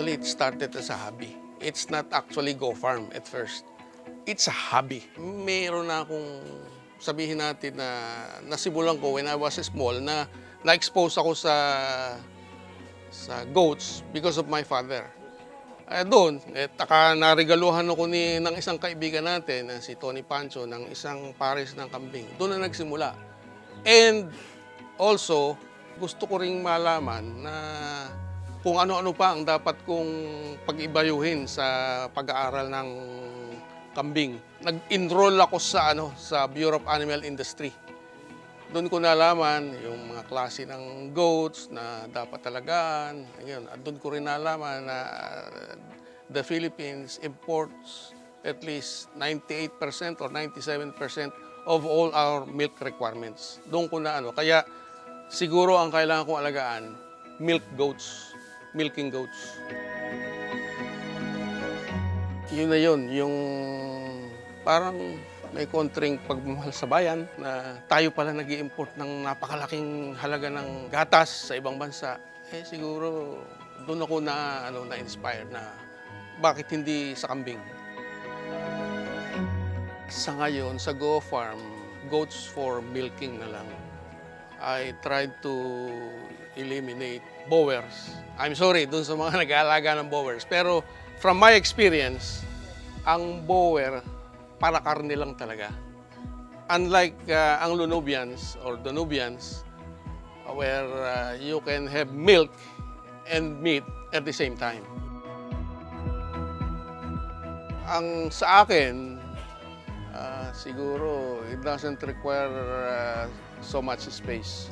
Actually, it started as a hobby. It's not actually go farm at first. It's a hobby. Meron na akong sabihin natin na nasimulan ko when I was small na na-expose ako sa sa goats because of my father. Eh, doon, eh, taka narigaluhan ako ni, ng isang kaibigan natin, na si Tony Pancho, ng isang pares ng kambing. Doon na nagsimula. And also, gusto ko ring malaman na kung ano-ano pa ang dapat kong pag-ibayuhin sa pag-aaral ng kambing. Nag-enroll ako sa ano sa Bureau of Animal Industry. Doon ko nalaman yung mga klase ng goats na dapat talagaan. Ayun, at doon ko rin nalaman na uh, the Philippines imports at least 98% or 97% of all our milk requirements. Doon ko na ano, kaya siguro ang kailangan kong alagaan, milk goats, milking goats. Yun na yun, yung parang may kontring pagmamahal sa bayan na tayo pala nag import ng napakalaking halaga ng gatas sa ibang bansa. Eh siguro doon ako na ano na inspire na bakit hindi sa kambing. Sa ngayon sa Go Farm, goats for milking na lang. I tried to eliminate bowers. I'm sorry dun sa mga nag-aalaga ng bowers. Pero from my experience, ang bower para karne lang talaga. Unlike uh, ang Lunubians or Danubians, where uh, you can have milk and meat at the same time. Ang sa akin, siguro it doesn't require uh, so much space.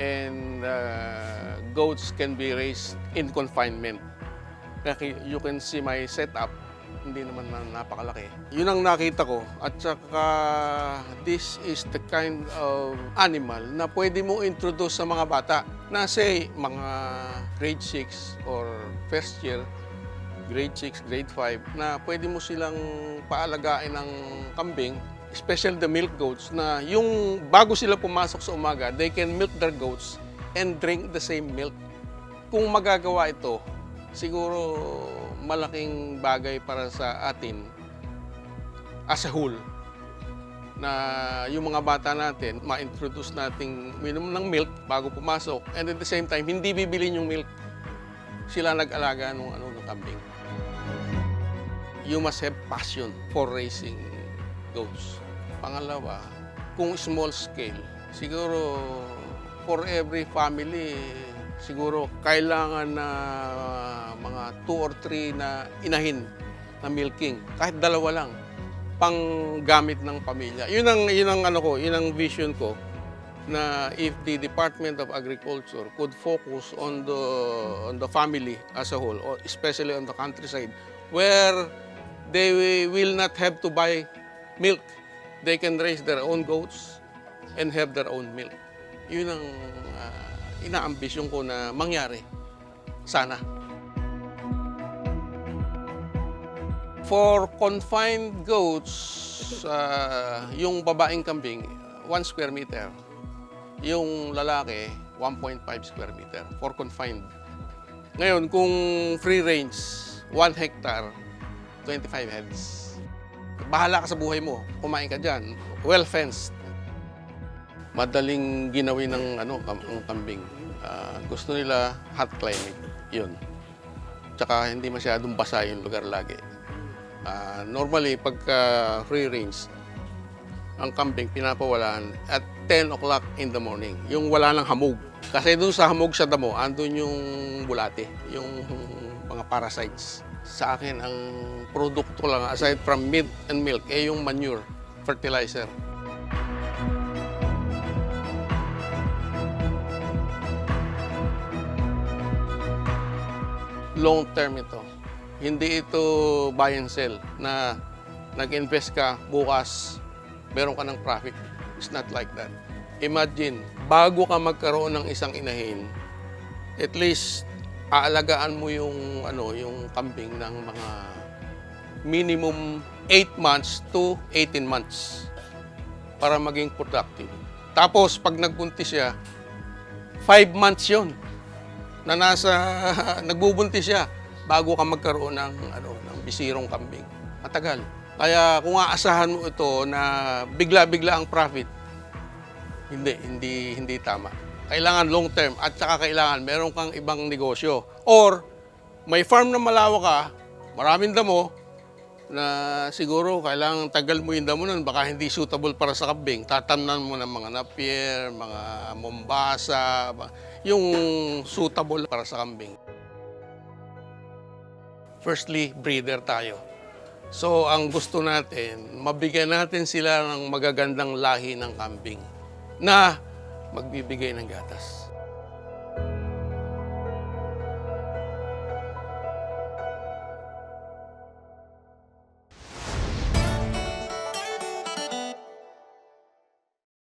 And uh, goats can be raised in confinement. Kaya you can see my setup, hindi naman na napakalaki. Yun ang nakita ko. At saka, this is the kind of animal na pwede mo introduce sa mga bata na say, mga grade 6 or first year, grade 6, grade 5, na pwede mo silang paalagain ng kambing, especially the milk goats, na yung bago sila pumasok sa umaga, they can milk their goats and drink the same milk. Kung magagawa ito, siguro malaking bagay para sa atin as a whole na yung mga bata natin, ma-introduce nating minum ng milk bago pumasok and at the same time, hindi bibilin yung milk. Sila nag-alaga ng ano ng kambing. You must have passion for raising goats. Pangalawa, kung small scale, siguro for every family, siguro kailangan na mga 2 or 3 na inahin na milking. Kahit dalawa lang pang gamit ng pamilya. Yun ang yun ang ano ko, yun ang vision ko na if the Department of Agriculture could focus on the on the family as a whole, especially on the countryside, where they will not have to buy milk. They can raise their own goats and have their own milk. Yun ang ah, inaambisyon ko na mangyari. Sana. For confined goats, ah, yung babaeng kambing, 1 square meter. Yung lalaki, 1.5 square meter for confined. Ngayon, kung free range, 1 hectare, 25 heads. Bahala ka sa buhay mo. Kumain ka dyan. Well fenced. Madaling ginawin ng ano, ang kambing. Ah, gusto nila hot climate. Yun. Tsaka hindi masyadong basa yung lugar lagi. Ah, normally, pagka free range, ang kambing pinapawalan at 10 o'clock in the morning. Yung wala ng hamog. Kasi doon sa hamog sa damo, andun yung bulate, yung mga parasites. Sa akin, ang produkto lang, aside from meat and milk, eh yung manure, fertilizer. long term ito. Hindi ito buy and sell na nag-invest ka bukas, meron ka ng profit. It's not like that. Imagine, bago ka magkaroon ng isang inahin, at least aalagaan mo yung ano, yung kambing ng mga minimum 8 months to 18 months para maging productive. Tapos pag nagbuntis siya, 5 months 'yon na nasa nagbubuntis siya. bago ka magkaroon ng ano ng bisirong kambing. Matagal. Kaya kung aasahan mo ito na bigla-bigla ang profit, hindi, hindi, hindi tama. Kailangan long term at saka kailangan meron kang ibang negosyo. Or may farm na malawak ka, maraming damo, na siguro kailangan tagal mo yung damo nun, baka hindi suitable para sa kambing. Tatamnan mo ng mga napier, mga mombasa, ba- yung suitable para sa kambing. Firstly, breeder tayo. So, ang gusto natin, mabigyan natin sila ng magagandang lahi ng kambing na magbibigay ng gatas.